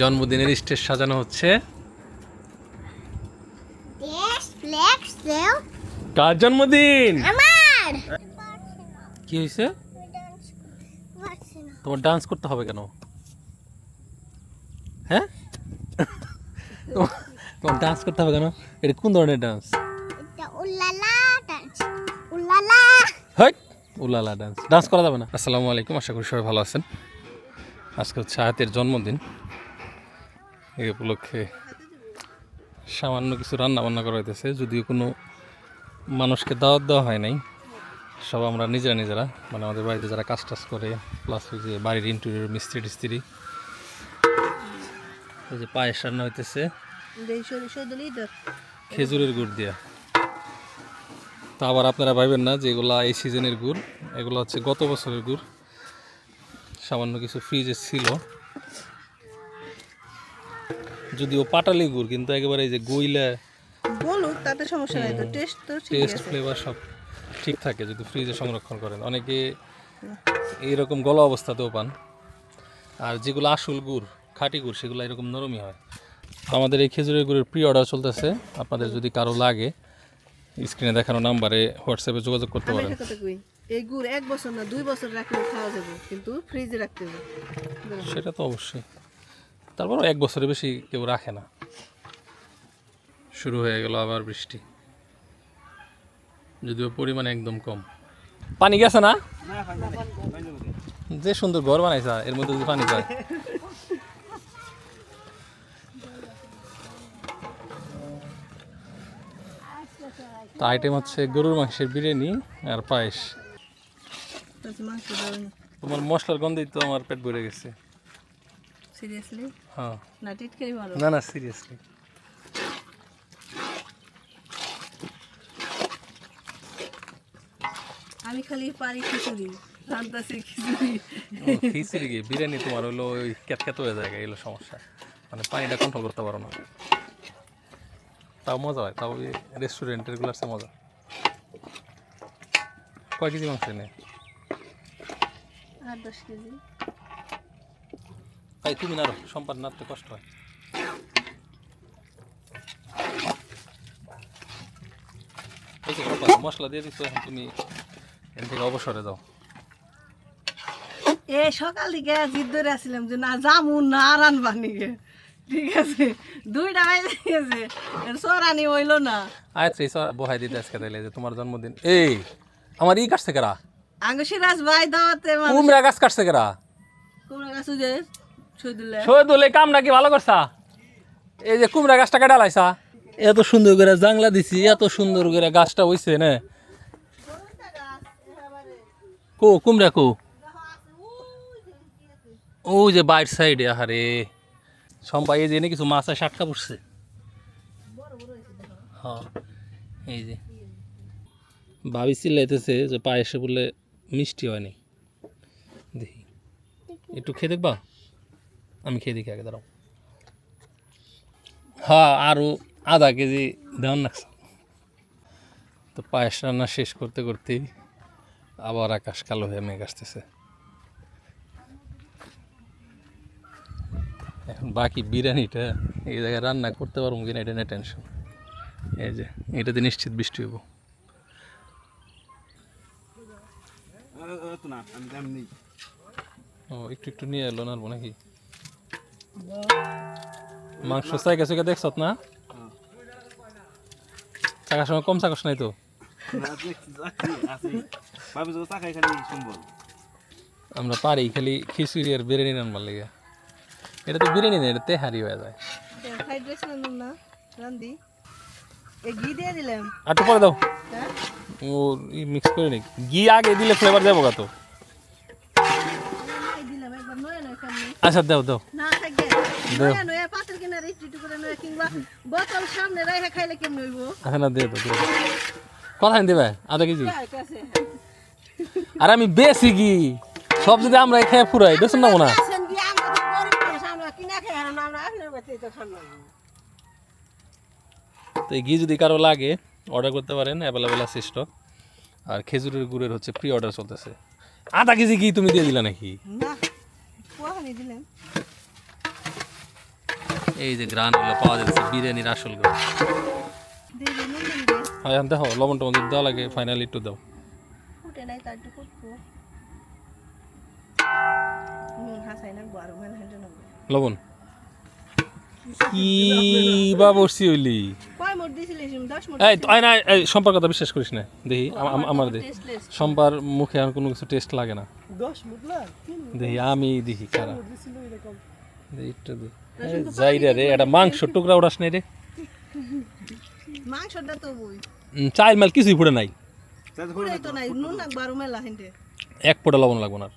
জন্মদিনের স্টেজ সাজানো হচ্ছে। কার জন্মদিন? কি হয়েছে? তোমার ডান্স করতে হবে কেন? হ্যাঁ? তোমার- ডান্স করতে হবে কেন? এটা কোন ধরনের dance ooh la la dance ooh la la dance dance করা যাবে না। আসসালামু আলাইকুম আশা করি সবাই ভালো আছেন। আজকে হচ্ছে আয়াতের জন্মদিন। এই উপলক্ষে সামান্য কিছু রান্না বান্না করা হইতেছে যদিও কোনো মানুষকে দাওয়াত দেওয়া হয় নাই। সব আমরা নিজেরা নিজেরা মানে আমাদের বাড়িতে যারা কাজ টাজ করে প্লাস ওই যে বাড়ির ইন্টেরিয়র মিস্ত্রি টিস্ত্রি। ওই যে পায়েস রান্না হইতেছে। খেজুরের গুড় দিয়া। তা আবার আপনারা ভাবেন না যে এগুলা এই সিজনের গুড়, এগুলো হচ্ছে গত বছরের গুড়। সামান্য কিছু ফ্রিজে ছিল। যদিও পাটালি গুড় কিন্তু একেবারে এই যে গইলা বলুক তাতে সমস্যা নাই তো টেস্ট তো ঠিক টেস্ট ফ্লেভার সব ঠিক থাকে যদি ফ্রিজে সংরক্ষণ করেন। অনেকে এইরকম গলা অবস্থাতেও পান। আর যেগুলো আসল গুড় খাঁটি গুড় সেগুলো এরকম নরমই হয়। তো আমাদের এই খেজুরের গুড়ের প্রি অর্ডার চলতেছে। আপনাদের যদি কারও লাগে স্ক্রিনে দেখানো নাম্বারে হোয়াটসঅ্যাপে যোগাযোগ করতে পারেন। এই গুড় এক বছর না দুই বছর রাখলেও খাওয়া যাবে কিন্তু ফ্রিজে রাখতে হবে। সেটা তো অবশ্যই। তারপরও এক বছরের বেশি কেউ রাখে না। শুরু হয়ে গেল আবার বৃষ্টি। যদিও পরিমাণ একদম কম। পানি গেছে না? যে সুন্দর ঘর বানাইছা, এর মধ্যে যদি পানি যায়। তো আইটেম হচ্ছে গরুর মাংসের বিরিয়ানি আর পায়েস। তোমার মশলার গন্ধেই তো আমার পেট ভরে গেছে। সিরিয়াসলি হ্যাঁ। না টিটকারি মারো না না সিরিয়াসলি আমি খালি পারি খিচুড়ি রান্তাছি খিচুড়ি। খিচুড়ি গিয়ে বিরিয়ানি তোমার হলো ওই ক্যাতক্যাত হয়ে যায় এগুলো সমস্যা। মানে পানিটা কন্ট্রোল করতে পারো না। তাও মজা হয় তাও রেস্টুরেন্টেরগুলো আছে মজা। কয় কেজি মাংস এনে? আট দশ কেজি। তাই তুমি নাড়ো সম্পাদ নাড়তে কষ্ট হয়। মশলা দিয়ে দিচ্ছ এখন তুমি এখান থেকে অবসরে যাও। এ সকাল থেকে জিদ ধরে আসছিলাম যে না জামু না রানবা নিগে। ঠিক আছে দুইটা বাজে গেছে সরানি হইল না। আচ্ছা এই বহাই দিতে আজকে তাইলে যে তোমার জন্মদিন। এই আমার ই কাটছে কেরা? আঙ্গ সিরাজ ভাই দাওয়াতে মানে কুমড়া গাছ কাটছে কেরা? কোমরা গাছ যে শহীদুল এই কাম নাকি ভালো করছা? এই যে কুমড়া গাছটা কেটে লাইছা? এত সুন্দর করে জাংলা দিছি এত সুন্দর করে গাছটা হইছে না। কো কুমড়া কো। ও যে বাইর সাইডে আহারে। সম্পা এই যে এনে কিছু মাছ আটকা পড়ছে হ্যাঁ এই যে। ভাবি চিল্লাইতেছে যে পায়েসে বলে মিষ্টি হয়নি দেখি। একটু খেয়ে দেখবা? আমি খেয়ে দেখি আগে দাঁড়াও। হ্যাঁ আরও আধা কেজি দেওয়ান লাগছে তো পায়েস রান্না শেষ করতে করতেই আবার আকাশ কালো হয়ে মেঘ আসতেছে। এখন বাকি বিরিয়ানিটা এই জায়গায় রান্না করতে পারব কিনা এটা নিয়ে টেনশন এই যে এটাতে নিশ্চিত বৃষ্টি হইব। ও একটু একটু নিয়ে এলো নাড়বো নাকি? মাংস চাই গেছে কে দেখছত না? চাকার সময় কম চাকস নাই তো? আমরা পারি খালি খিচুড়ি আর বিরিয়ানি রান্নার লেগে। এটা তো বিরিয়ানি না, এটা তেহারি হয়ে যায়। দাও। মিক্স আগে দিলে আচ্ছা দাও দাও। থাকবে নয় নয় পাতের কিনারে একটু একটু করে নয় কিংবা বোতল সামনে রেখে খাইলে কেমন হইব? আচ্ছা না দিয়ে দাও দিয়ে দাও কথা দেবে আধা কেজি। আর আমি বেশি ঘি সব যদি আমরা খেয়ে ফুরাই বেশন নামো না। তো এই ঘি যদি কারও লাগে অর্ডার করতে পারেন অ্যাভেলেবেল আছে স্টক আর খেজুরের গুড়ের হচ্ছে প্রি অর্ডার চলতেছে। আধা কেজি ঘি তুমি দিয়ে দিলা নাকি? না দিলাম এই যে গ্রান এগুলো পাওয়া যাচ্ছে বিরিয়ানির আসল গ্রান হ্যাঁ দেখো লবণ টবণ যদি দেওয়া লাগে ফাইনালি একটু দাও। লবণ? কি বা বসছি হইলি। এই সম্পর্ক কথা বিশ্বাস করিস না। দেখি আম- আম- আমার দেখি সম্পার মুখে আর কোনো কিছু টেস্ট লাগে না। দেখি আমি দেখি খারাপ একটু দেখি। যাই রে রে এটা মাংস টুকরা উড়াস নাই রে। মাংসটা তো বই মাল কিছুই ফুটে নাই। এক ফোঁটা লবণ লাগবো না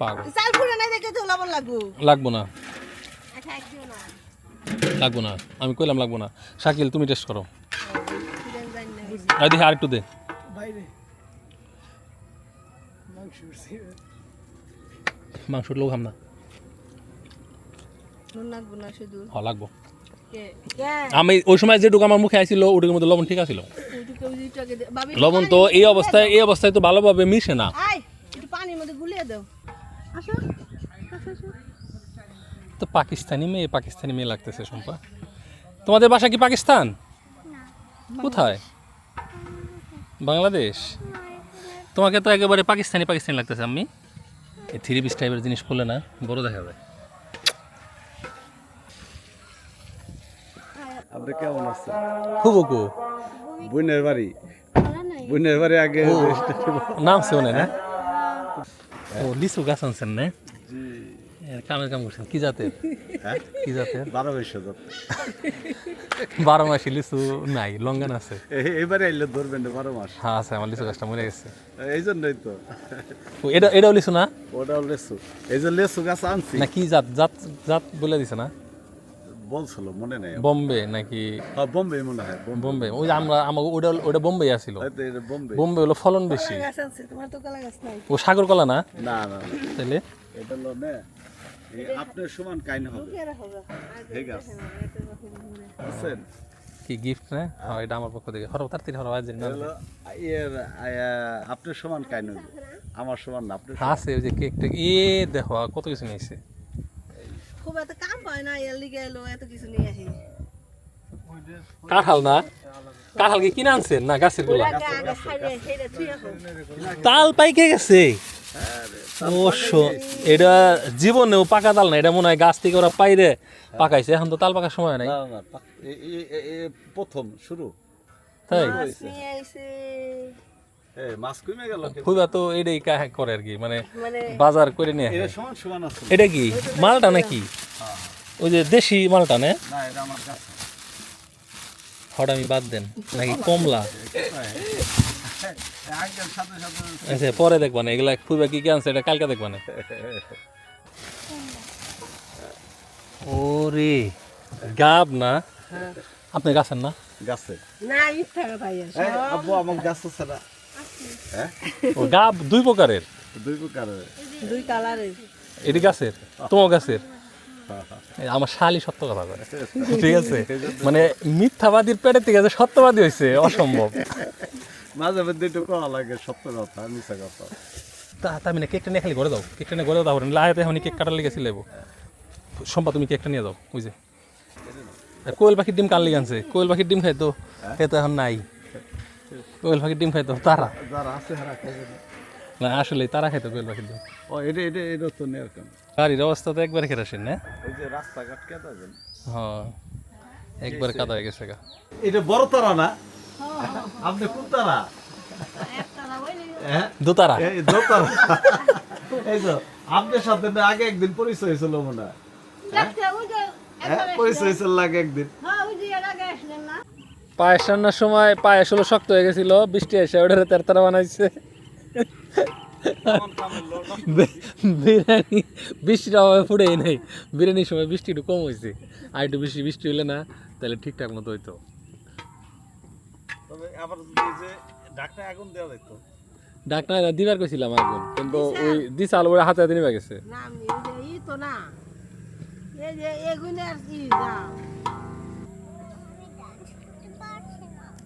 পাগল। চাল ফুটে নাই দেখে তো লবণ লাগবো। লাগবো না। আচ্ছা না। লাগবো না। আমি কইলাম লাগবো না। শাকিল তুমি টেস্ট করো। দেখি আর একটু দে। মাংস লোক হাম না। লাগবো আমি ওই সময় যেটুকু আমার মুখে আইছিল ওটুকুর মধ্যে লবণ ঠিক আছিল। লবণ তো এই অবস্থায় এই অবস্থায় তো ভালোভাবে মিশে না। আয় একটু পানির মধ্যে গুলিয়ে দাও। আসো আসো আসো। তো পাকিস্তানি মেয়ে পাকিস্তানি মেয়ে লাগতেছে সম্পা তোমাদের বাসা কি পাকিস্তান? কোথায়? বাংলাদেশ? তোমাকে তো একেবারে পাকিস্তানি পাকিস্তানি লাগতেছে আমি এই থ্রি পিস টাইপের জিনিস পরলে না বড় দেখা যায়। আপনি কেমন আছেন? খুব ওকু বোনের বাড়ি? বোনের বাড়ি আগে নাম সে না? ও লিচু গাছ আনছেন না? কামের কাম করছেন। কি জাতের? হ্যাঁ? কি জাতের? বারো বছর বারো মাসি লিচু নাই লঙ্গান আছে। এবারে আইলে ধরবেন না বারো মাস। হ্যাঁ আছে আমার লিচু গাছটা মরে গেছে। এই জন্যই তো। এটা এটাও লিচু না? ওটাও লেসু। এই যে লেসু গাছ আনছি। না কি জাত? জাত জাত বলে দিছে না? বলছিল মনে নেই বোম্বে নাকি? হ্যাঁ বোম্বে মনে হয় বোম্বে। বোম্বে। ওই যে আমরা আমাকে ওটা ওটা বোম্বে আসছিল বোম্বে। বোম্বে হলো ফলন বেশি। গাছ আছে তোমার তো কলা গাছ নাই। ও সাগর কলা না? না না। তাইলে? এটা হলো না আপনার সমান কাইন হবে। ঠিক আছে। বুঝছেন? কি গিফট না? হ্যাঁ এটা আমার পক্ষ থেকে। হরো তাড়াতাড়ি হরো আজ না? হলো এর আয়া, আপনার সমান কাইন হবে আমার সমান না আপনার আছে ওই যে কেকটা এ দেখো কত কিছু নিয়েছে। খুব এত কাম পায় না এর লিগে এলো এত কিছু নিয়ে আসি কাঁঠাল না? কাঁঠাল কি কিনে আনছেন না গাছেরগুলা? তাল পাইকে গেছে? অবশ্য এটা জীবনেও পাকা তাল না এটা মনে হয় গাছ থেকে ওরা পাইরে পাকাইছে এখন তো তাল পাকার সময় নাই। প্রথম শুরু। তাই? খুবই তো এটাই কা- করে আর কি মানে মানে বাজার করে নিয়ে এটা আসে। সমান সমান আছে। এটা কি? মালটা নাকি? ওই যে দেশি মালটা না? না এটা আমার কাছে। হঠাৎ আমি বাদ দেন নাকি কমলা? একদম সাথে সাথে। আচ্ছা পরে দেখবা না এগুলা খুবই কি কি আনছে এটা কালকে দেখবা না? ওরে গাব না? আপনি গাছেন না? গাছে। না ইচ্ছা কথা আব্বু আমার গাছ আছে না। হ্যাঁ? ও গাব দুই প্রকারের? দুই প্রকারের। দুই কালারের। এটি গাছের? তোমার গাছের? আমার শালি সত্য কথা করে ঠিক আছে? মানে মিথ্যাবাদীর পেটের থেকে যে সত্যবাদী হয়েছে অসম্ভব। মাঝে মধ্যে একটু লাগে সত্য কথা মিশা কথা। তা কেকটা নিয়ে খালি ঘরে দাও। কেকটা নিয়ে ঘরে দাও লাহাতে এখন কেক কাটার লেগেছি লেবো সম্পা তুমি কেকটা নিয়ে দাও ওই যে। আর কোয়েল পাখির ডিম কার লেগে আনছে? কোয়েল পাখির ডিম খাইতো সে তো এখন নাই। কোয়েল পাখির ডিম খাইতো তারা? যারা আছে হারা না। না আসলে তারা খাইতো কোয়েল পাখির ডিম। ও এটা এটা এটা তো এরকম গাড়ির অবস্থা তো একবারে খেরাসেন না? এই যে রাস্তাঘাট যাবেন হ্যাঁ একবার কাদা হয়ে গেছে গা। এটা বড় তারা না? আপনি কোন তারা? হ্যাঁ? দোতারা? এই দোতারা। এই তো আপনার সাথে আগে একদিন পরিচয় হয়েছিল মনে হয়। হ্যাঁ পরিচয় হয়েছিল লাগে একদিন? পায়েস রান্নার সময় পায়েস হলো শক্ত হয়ে গেছিল বৃষ্টি এসে ওটারে তেরতারা বানাইছে। বিরিয়ানি বৃষ্টির অভাবে ফুটেই নেই। বিরিয়ানির সময় বৃষ্টি একটু কম হয়েছে আর একটু বেশি বৃষ্টি হলে না তাহলে ঠিকঠাক মতো হইতো। ডাক্তার দিবার কইছিলাম আগুন কিন্তু ওই দিছে আলো ওরা হাতে হাতে নিবা গেছে। না এই তো না। এই যে এগুলো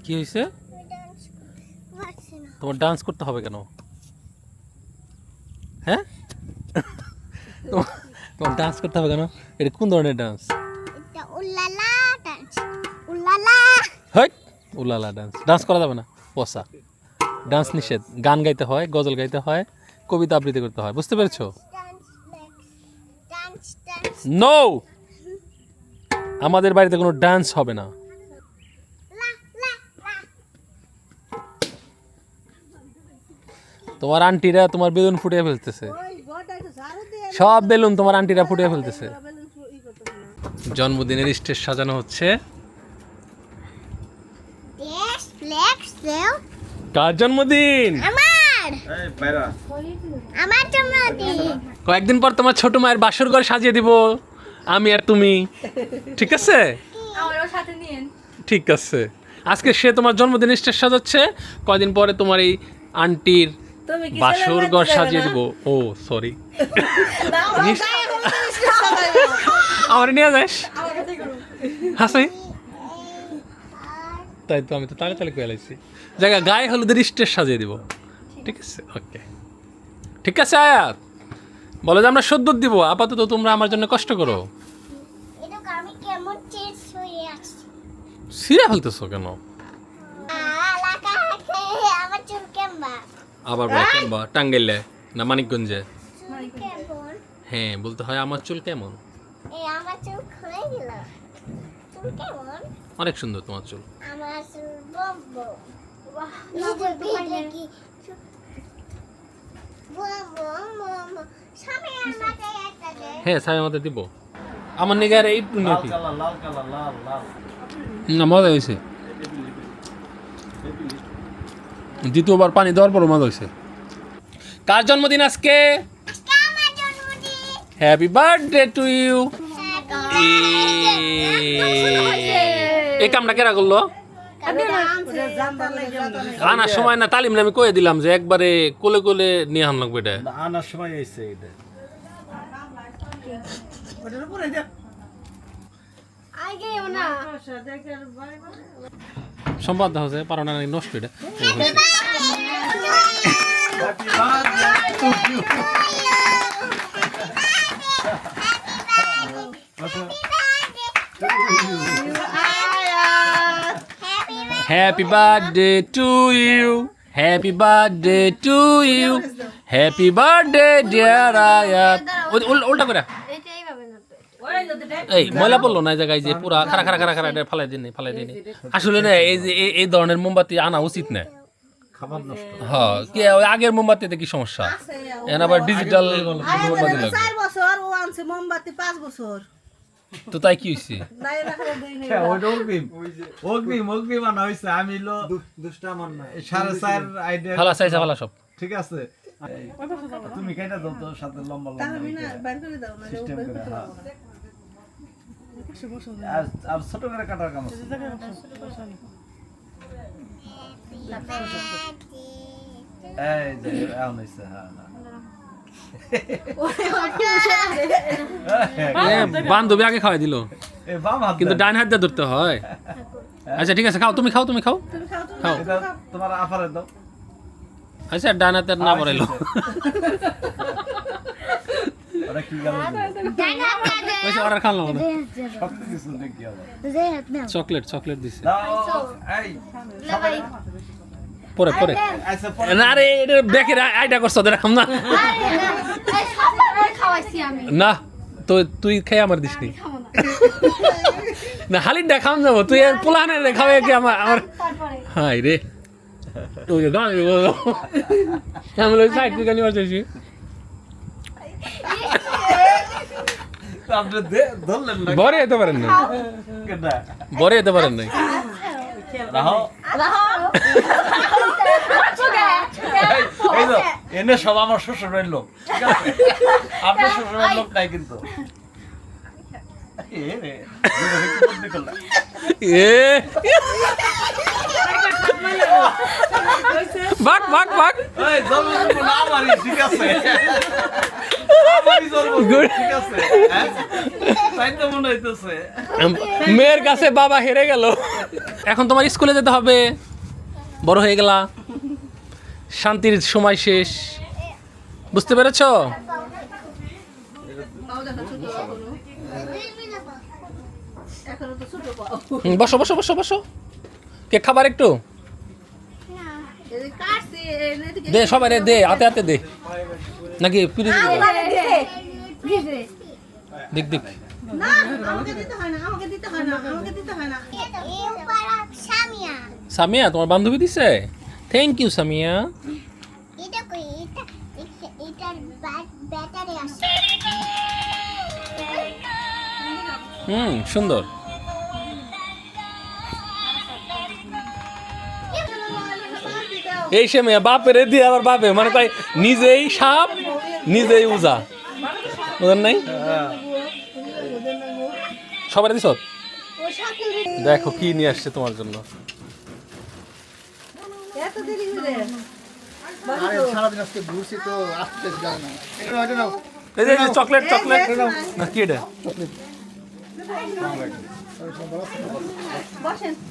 কি হয়েছে? তোমার ডান্স করতে হবে কেন? হ্যাঁ? তোমার- ডান্স করতে হবে কেন? এটা কোন ধরনের ডান্স লালা হয় উলালা ডান্স ডান্স করা যাবে না পসা ডান্স নিষেধ। গান গাইতে হয় গজল গাইতে হয় কবিতা আবৃত্তি করতে হয়। বুঝতে পেরেছ? নো আমাদের বাড়িতে কোনো ডান্স হবে না। তোমার আন্টিরা তোমার বেলুন ফুটিয়ে ফেলতেছে। সব বেলুন তোমার আন্টিরা ফুটিয়ে ফেলতেছে। জন্মদিনের স্টেজ সাজানো হচ্ছে। কার জন্মদিন? আমার। এই বাইরা। আমার জন্মদিন। কয়েকদিন পর তোমার ছোট মায়ের বাসর ঘর সাজিয়ে দিব। আমি আর তুমি। ঠিক আছে? ঠিক আছে। আজকে সে তোমার জন্মদিন স্টেজ সাজাচ্ছে। কয়দিন পরে তোমার এই আন্টির তুমি কি বাসর ঘর সাজিয়ে দিব। ও সরি আমার নিয়ে যাস। হাসাই তাই তো আমি তো তাড়াতাড়ি করে লাইছি। জায়গা গায়ে হলুদের স্টেজ সাজিয়ে দিব। ঠিক আছে ওকে। ঠিক আছে আয়াত। বলো যে আমরা সদ্য দিব। আপাতত তোমরা আমার জন্য কষ্ট করো। হয়ে সিরা ফেলতেছো কেন? আবার বলো কেমবা টাঙ্গাইলে না মানিকগঞ্জে? হ্যাঁ বলতে হয় আমার চুল কেমন? অনেক সুন্দর তোমার চুল। সামনে হ্যাঁ সাই আমাদের দিব। আমার নিগার এই লাল কালার লাল কালার লাল লাল। না মজা হয়েছে। দ্বিতীয়বার পানি দেওয়ার পর মজা হয়েছে। কার জন্মদিন আজকে? হ্যাপি বার্থডে টু ইউ এই কামটা কেরা করল? আনার সময় না তালিম আমি কয়ে দিলাম যে একবারে কোলে কোলে নিয়ে আন লাগবে এটা আনার সময় এসে এটা। আগে না। সম্পাদ হচ্ছে পারো না, নষ্ট এটা। Happy birthday to you happy birthday to you happy birthday dear Ayat ওই- উল- উল্টা করে এইটা এইভাবে না ওই যদি দেখ, এই ময়লা পড়ল না এই জায়গায় যে পুরা খারা খারা খারা খারা এটা ফালাই দিন ফালাই দিন আসলে না এই যে এই- ধরনের মোমবাতি আনা উচিত না। খাবার নষ্ট। হ্যাঁ কি আগের মোমবাতিতে কি সমস্যা? এখন আবার ডিজিটাল মোমবাতি লাগবে। চার বছর ও আনছে মোমবাতি পাঁচ বছর। তো তাই কি। হ্যাঁ, আমি লো সাড়ে চার আইডিয়া চাইছে সব। ঠিক আছে। তুমি কেটে দাও তো সাথে লম্বা লম্বা আমি করে। আর আর ছোট করে কাটার কাম এই যে এখন হয়েছে হ্যাঁ। বান্ধবী আগে খাওয়াই দিল। কিন্তু। ডাইন হাত দিয়ে ধরতে হয়। আচ্ছা ঠিক আছে খাও তুমি খাও তুমি খাও। খাও, তোমার আফারে দাও। আচ্ছা ডাইন হাতের না বড়াইলো। ওরা কি গেল ওই অর্ডার খাওয়ালাম না সব কিছু দেখি আবার চকলেট চকলেট দিছে। দাও এই সবাই পরে পরে। পরে। না রে এটা দেখে আইডা করছ দেখাম না। খাওয়াইছি আমি। না তো তুই খেয়ে আমার দিস নি। না। না হালির দেখাম যাব। তুই পোলাহানের দেখাবে কি আমার আমার হাই রে। ওই যে গান আমি ওই সাইড থেকে নিয়ে আসছি আপনি দে- ধরলেন না বরে যেতে পারেন কেডা? বরে যেতে পারেন তো এনে সব আমার শ্বশুরের লোক? আপনার শ্বশুরের লোক নাই কিন্তু। জন্মদিন না আমারই, ঠিক আছে। হ্যাঁ? মনে মেয়ের কাছে বাবা হেরে গেল। এখন তোমার স্কুলে যেতে হবে। বড় হয়ে গেলা। শান্তির সময় শেষ। বুঝতে পেরেছ? বসো বসো বসো বসো। কে খাবার একটু? দে সবাই রে দে হাতে হাতে দে। নাকি Eu para Samia. সামিয়া তোমার বান্ধবী দিছে? Thank you Samia. হুম সুন্দর। এই সে মেয়ে বাপের দিয়ে আবার বাপে। মানে কয় নিজেই সাপ নিজেই উজা। বুঝেন নাই? সবাই দিছ দেখো কি নিয়ে আসছে তোমার জন্য। এত দেরি করে আরে সারাদিন আজকে ঘুরছি তো আসতে যায় না। এটা নাও, এটা নাও। এই যে চকলেট চকলেট। না কি এটা?